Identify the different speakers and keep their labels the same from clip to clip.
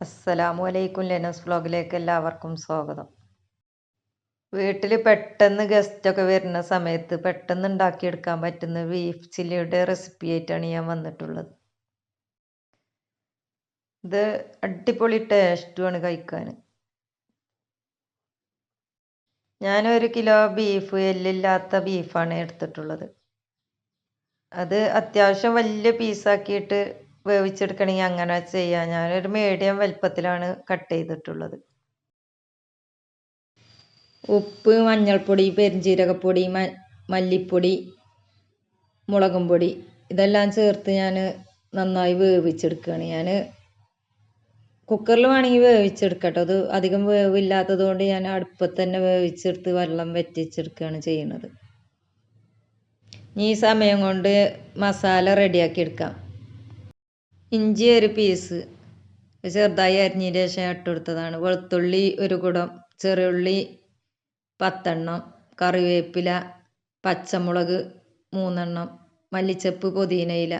Speaker 1: അസ്സലാമു അലൈക്കും ലെനസ് വ്ളോഗിലേക്ക് എല്ലാവർക്കും സ്വാഗതം. വീട്ടിൽ പെട്ടെന്ന് ഗസ്റ്റൊക്കെ വരുന്ന സമയത്ത് പെട്ടെന്ന് ഉണ്ടാക്കിയെടുക്കാൻ പറ്റുന്ന ബീഫ് ചില്ലിയുടെ റെസിപ്പി ആയിട്ടാണ് ഞാൻ വന്നിട്ടുള്ളത്. ഇത് അടിപൊളി ടേസ്റ്റുമാണ് കഴിക്കാൻ ഞാനൊരു കിലോ ബീഫ് എല്ലില്ലാത്ത ബീഫാണ് എടുത്തിട്ടുള്ളത്. അത് അത്യാവശ്യം വലിയ പീസാക്കിയിട്ട് വേവിച്ചെടുക്കണമെങ്കിൽ അങ്ങനെ ചെയ്യാം. ഞാനൊരു മീഡിയം വലിപ്പത്തിലാണ് കട്ട് ചെയ്തിട്ടുള്ളത്. ഉപ്പ് മഞ്ഞൾപ്പൊടി പെരിഞ്ജീരകപ്പൊടി മല്ലിപ്പൊടി മുളകും പൊടി ഇതെല്ലാം ചേർത്ത് ഞാൻ നന്നായി വേവിച്ചെടുക്കുകയാണ്. ഞാൻ കുക്കറിൽ വേണമെങ്കിൽ വേവിച്ചെടുക്കട്ടോ. അത് അധികം വേവില്ലാത്തത് കൊണ്ട് ഞാൻ അടുപ്പത്ത് തന്നെ വേവിച്ചെടുത്ത് വെള്ളം വറ്റിച്ചെടുക്കുകയാണ് ചെയ്യുന്നത്. ഈ സമയം കൊണ്ട് മസാല റെഡിയാക്കി എടുക്കാം. ഇഞ്ചി ഒരു പീസ് ചെറുതായി അരിഞ്ഞതിന് ശേഷം ഇട്ട് കൊടുത്തതാണ്. വെളുത്തുള്ളി ഒരു കുടം ചെറിയുള്ളി പത്തെണ്ണം കറിവേപ്പില പച്ചമുളക് മൂന്നെണ്ണം മല്ലിച്ചപ്പ് പുതിനയില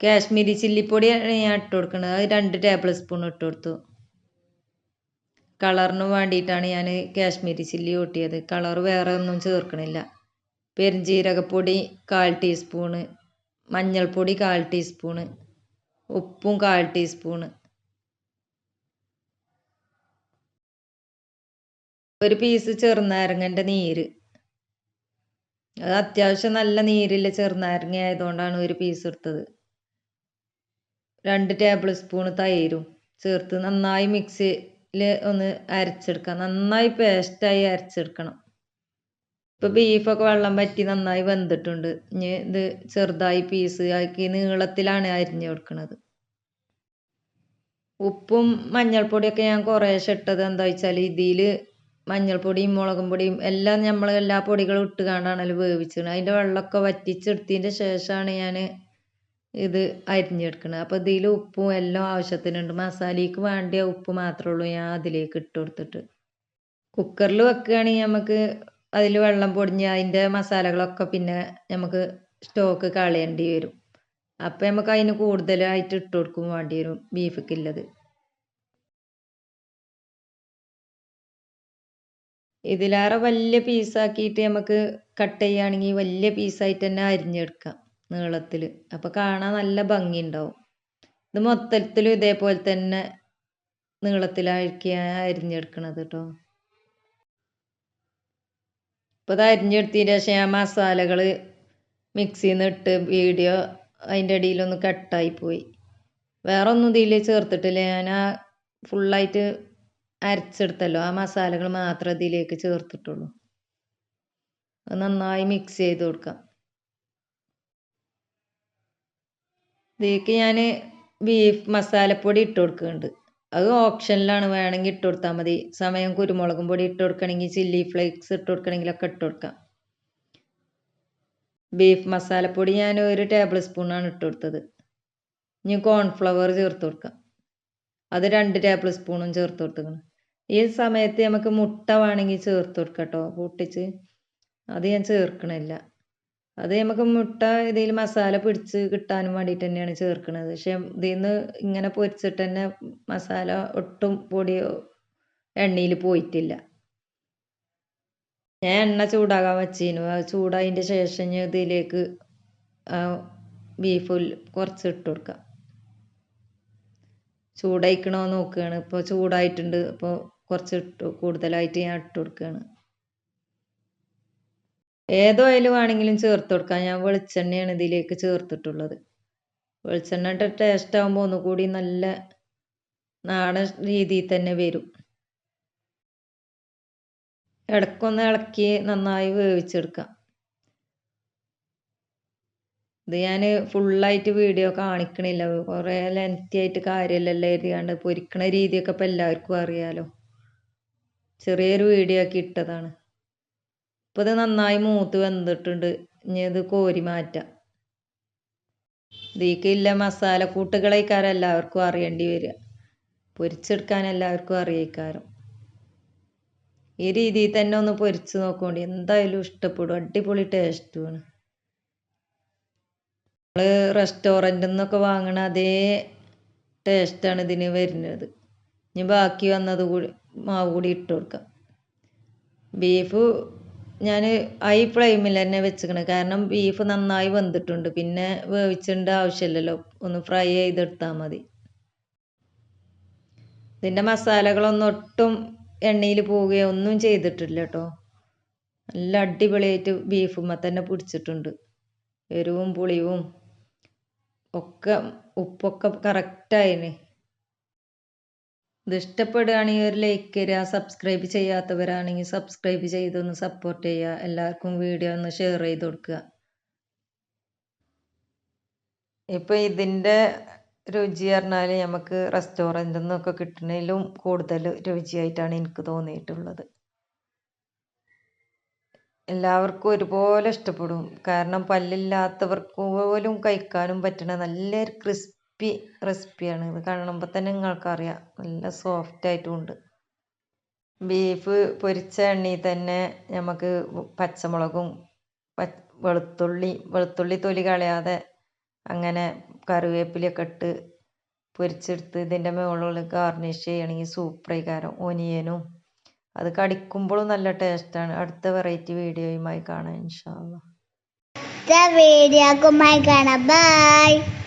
Speaker 1: കാശ്മീരി ചില്ലിപ്പൊടിയാണ് ഞാൻ ഇട്ട് കൊടുക്കുന്നത്. അത് രണ്ട് ടേബിൾ സ്പൂൺ ഇട്ട് കൊടുത്തു. കളറിന് വേണ്ടിയിട്ടാണ് ഞാൻ കാശ്മീരി ചില്ലി കൂട്ടിയത്. കളർ വേറെ ഒന്നും ചേർക്കണില്ല. പെരുംജീരകപ്പൊടി കാൽ ടീസ്പൂണ് മഞ്ഞൾപ്പൊടി കാൽ ടീസ്പൂണ് ഉപ്പും കാൽ ടീസ്പൂണ്. ഒരു പീസ് ചെറുനാരങ്ങന്റെ നീര്. അത് അത്യാവശ്യം നല്ല നീരില്ല ചെറുനാരങ്ങ ആയതുകൊണ്ടാണ് ഒരു പീസ് എടുത്തത്. രണ്ട് ടേബിൾ സ്പൂൺ തൈരും ചേർത്ത് നന്നായി മിക്സിയിൽ ഒന്ന് അരച്ചെടുക്കാം. നന്നായി പേസ്റ്റായി അരച്ചെടുക്കണം. ഇപ്പോൾ ബീഫൊക്കെ വെള്ളം വറ്റി നന്നായി വെന്തിട്ടുണ്ട്. ഇനി ഇത് ചെറുതായി പീസ് ആക്കി നീളത്തിലാണ് അരിഞ്ഞു കൊടുക്കുന്നത് ഉപ്പും മഞ്ഞൾപ്പൊടിയൊക്കെ ഞാൻ കുറേശ്ശെ ഇട്ടത് എന്താ വെച്ചാൽ ഇതിൽ മഞ്ഞൾപ്പൊടിയും മുളകും പൊടിയും എല്ലാം നമ്മൾ എല്ലാ പൊടികളും ഇട്ട് കാണാണല്ലോ വേവിച്ചിരുന്നത് അതിന്റെ വെള്ളമൊക്കെ വറ്റിച്ചെടുത്തതിന്റെ ശേഷമാണ് ഞാൻ ഇത് അരിഞ്ഞെടുക്കുന്നത് അപ്പോൾ ഇതിൽ ഉപ്പും എല്ലാം ആവശ്യത്തിനുണ്ട്. മസാലയ്ക്ക് വേണ്ടിയ ഉപ്പ് മാത്രമേ ഉള്ളൂ ഞാൻ അതിലേക്ക് ഇട്ട് കൊടുത്തിട്ട്. കുക്കറിൽ വെക്കുകയാണെങ്കിൽ നമുക്ക് അതിൽ വെള്ളം പൊടിഞ്ഞ് അതിന്റെ മസാലകളൊക്കെ പിന്നെ നമുക്ക് സ്റ്റോക്ക് കളയേണ്ടി വരും. അപ്പം നമുക്ക് അതിന് കൂടുതലായിട്ട് ഇട്ട് കൊടുക്കും വേണ്ടി വരും ബീഫിക്കുള്ളത് ഇതിലേറെ വലിയ പീസാക്കിയിട്ട് നമുക്ക് കട്ട് ചെയ്യുകയാണെങ്കിൽ വലിയ പീസായിട്ട് തന്നെ അരിഞ്ഞെടുക്കാം നീളത്തിൽ അപ്പോൾ കാണാൻ നല്ല ഭംഗി ഉണ്ടാവും ഇത് മൊത്തത്തിലും ഇതേപോലെ തന്നെ നീളത്തിലായിരിക്കും അരിഞ്ഞെടുക്കണത് കേട്ടോ ഇപ്പോൾ ഇത് അരിഞ്ഞെടുത്തതിന് ശേഷം ഞാൻ മസാലകൾ മിക്സിയിൽ നിന്ന് ഇട്ട് വീഡിയോ അതിന്റെ ഇടയിലൊന്ന് കട്ടായി പോയി. വേറെ ഒന്നും ഇതിൽ ചേർത്തിട്ടില്ല. ഞാൻ ആ ഫുള്ളായിട്ട് അരച്ചെടുത്തല്ലോ. ആ മസാലകൾ മാത്രമേ ഇതിലേക്ക് ചേർത്തിട്ടുള്ളൂ. അത് നന്നായി മിക്സ് ചെയ്ത് കൊടുക്കാം. ഇതിലേക്ക് ഞാൻ ബീഫ് മസാലപ്പൊടി ഇട്ട് കൊടുക്കുന്നുണ്ട്. അത് ഓപ്ഷനിലാണ് വേണമെങ്കിൽ ഇട്ട് കൊടുത്താൽ മതി. സമയം കുരുമുളകും പൊടി ഇട്ട് കൊടുക്കണമെങ്കിൽ ചില്ലി ഫ്ലേക്സ് ഇട്ട് കൊടുക്കണമെങ്കിലൊക്കെ ഇട്ട് കൊടുക്കാം. ബീഫ് മസാലപ്പൊടി ഞാൻ ഒരു ടേബിൾ സ്പൂണാണ് ഇട്ട് കൊടുത്തത്. ഇനി കോൺഫ്ലവർ ചേർത്ത് കൊടുക്കാം. അത് രണ്ട് ടേബിൾ സ്പൂണും ചേർത്ത് കൊടുക്കണം ഈ സമയത്ത് നമുക്ക് മുട്ട വേണമെങ്കിൽ ചേർത്ത് കൊടുക്കാം കേട്ടോ. പൊട്ടിച്ച്. അത് ഞാൻ ചേർക്കണില്ല. അത് നമുക്ക് മുട്ട ഇതിൽ മസാല പിടിച്ച് കിട്ടാനും വേണ്ടിയിട്ട് തന്നെയാണ് ചേർക്കുന്നത് പക്ഷെ ഇതിൽ ഇങ്ങനെ പൊരിച്ചിട്ട് തന്നെ മസാല ഒട്ടും പൊടിയോ എണ്ണയിൽ പോയിട്ടില്ല. ഞാൻ എണ്ണ ചൂടാകാൻ വെച്ചിരുന്നു അത് ചൂടായതിന്റെ ശേഷം ഞാൻ ഇതിലേക്ക് ബീഫ് കുറച്ച് ഇട്ട് കൊടുക്കാം. ചൂടായിക്കണോ നോക്കുകയാണ് ഇപ്പോൾ ചൂടായിട്ടുണ്ട്. അപ്പോൾ കുറച്ച് ഇട്ടു കൂടുതലായിട്ട് ഞാൻ ഇട്ട് കൊടുക്കുകയാണ് ഏത് ഓയിൽ വേണമെങ്കിലും ചേർത്ത് കൊടുക്കാം. ഞാൻ വെളിച്ചെണ്ണയാണ് ഇതിലേക്ക് ചേർത്തിട്ടുള്ളത്. വെളിച്ചെണ്ണയുടെ ടേസ്റ്റ് ആകുമ്പോൾ ഒന്നുകൂടി നല്ല നാടൻ രീതിയിൽ തന്നെ വരും. ഇടക്കൊന്ന് ഇളക്കി നന്നായി വേവിച്ചെടുക്കാം ഇത് ഞാൻ ഫുള്ളായിട്ട് വീഡിയോ കാണിക്കണില്ല. കുറേ ലെങ്തി ആയിട്ട് കാര്യമല്ലല്ലോ എഴുതിയാണ്ട് പൊരിക്കണ രീതിയൊക്കെ ഇപ്പം എല്ലാവർക്കും അറിയാലോ. ചെറിയൊരു വീഡിയോ ആക്കി ഇട്ടതാണ്. ഇപ്പോൾ ഇത് നന്നായി മൂത്ത് വെന്തിട്ടുണ്ട്. ഇനി ഇത് കോരി മാറ്റാം. ഇതിലേക്കില്ല മസാല എല്ലാവർക്കും അറിയേണ്ടി വരിക. പൊരിച്ചെടുക്കാൻ എല്ലാവർക്കും അറിയിക്കാരം. ഈ രീതിയിൽ തന്നെ ഒന്ന് പൊരിച്ച് നോക്കോണ്ടി. എന്തായാലും ഇഷ്ടപ്പെടും. അടിപൊളി ടേസ്റ്റുമാണ്. നമ്മൾ റെസ്റ്റോറന്റിൽ നിന്നൊക്കെ വാങ്ങണ അതേ ടേസ്റ്റാണ് ഇതിന് വരുന്നത്. ഇനി ബാക്കി വന്നത് കൂടി മാവ് കൂടി ഇട്ട് കൊടുക്കാം. ബീഫ് ഞാൻ ഐ ഫ്ലെയിമിൽ തന്നെ വെച്ചിക്കണ്. കാരണം ബീഫ് നന്നായി വെന്തിട്ടുണ്ട്. പിന്നെ വേവിച്ചേണ്ട ആവശ്യമില്ലല്ലോ. ഒന്ന് ഫ്രൈ ചെയ്തെടുത്താൽ മതി. ഇതിന്റെ മസാലകളൊന്നും ഒട്ടും എണ്ണയിൽ പോവുകയോ ഒന്നും ചെയ്തിട്ടില്ല കേട്ടോ നല്ല അടിപൊളിയായിട്ട് ബീഫുമ്മ തന്നെ പിടിച്ചിട്ടുണ്ട്. എരിവും പുളിയും ഒക്കെ ഉപ്പൊക്കെ കറക്റ്റായിന് ഇത് ഇഷ്ടപ്പെടുകയാണെങ്കിൽ ഒരു ലൈക്ക് തരിക സബ്സ്ക്രൈബ് ചെയ്യാത്തവരാണെങ്കിൽ സബ്സ്ക്രൈബ് ചെയ്തൊന്ന് സപ്പോർട്ട് ചെയ്യുക എല്ലാവർക്കും വീഡിയോ ഒന്ന് ഷെയർ ചെയ്ത് കൊടുക്കുക. ഇപ്പം ഇതിന്റെ രുചി പറഞ്ഞാൽ നമുക്ക് റെസ്റ്റോറന്റിൽ നിന്നൊക്കെ കിട്ടുന്നതിലും കൂടുതൽ രുചിയായിട്ടാണ് എനിക്ക് തോന്നിയിട്ടുള്ളത്. എല്ലാവർക്കും ഒരുപോലെ ഇഷ്ടപ്പെടും. കാരണം പല്ലില്ലാത്തവർക്ക് പോലും കഴിക്കാനും പറ്റണ നല്ല ക്രിസ്പി റെസിപ്പിയാണ്. ഇത് കാണുമ്പോൾ തന്നെ നിങ്ങൾക്കറിയാം. നല്ല സോഫ്റ്റ് ആയിട്ടുമുണ്ട് ബീഫ് പൊരിച്ച എണ്ണയിൽ തന്നെ നമുക്ക് പച്ചമുളകും വെളുത്തുള്ളി വെളുത്തുള്ളി തൊലി കളയാതെ അങ്ങനെ കറിവേപ്പിലൊക്കെ ഇട്ട് പൊരിച്ചെടുത്ത് ഇതിന്റെ മുകളിൽ ഗാർണിഷ് ചെയ്യണമെങ്കിൽ സൂപ്പർ ആയിക്കാരം. ഒനിയനും അത് കടിക്കുമ്പോഴും നല്ല ടേസ്റ്റാണ് അടുത്ത വെറൈറ്റി വീഡിയോയുമായി കാണാം ഇൻഷാല്ല
Speaker 2: വീഡിയോ കാണാം. ബൈ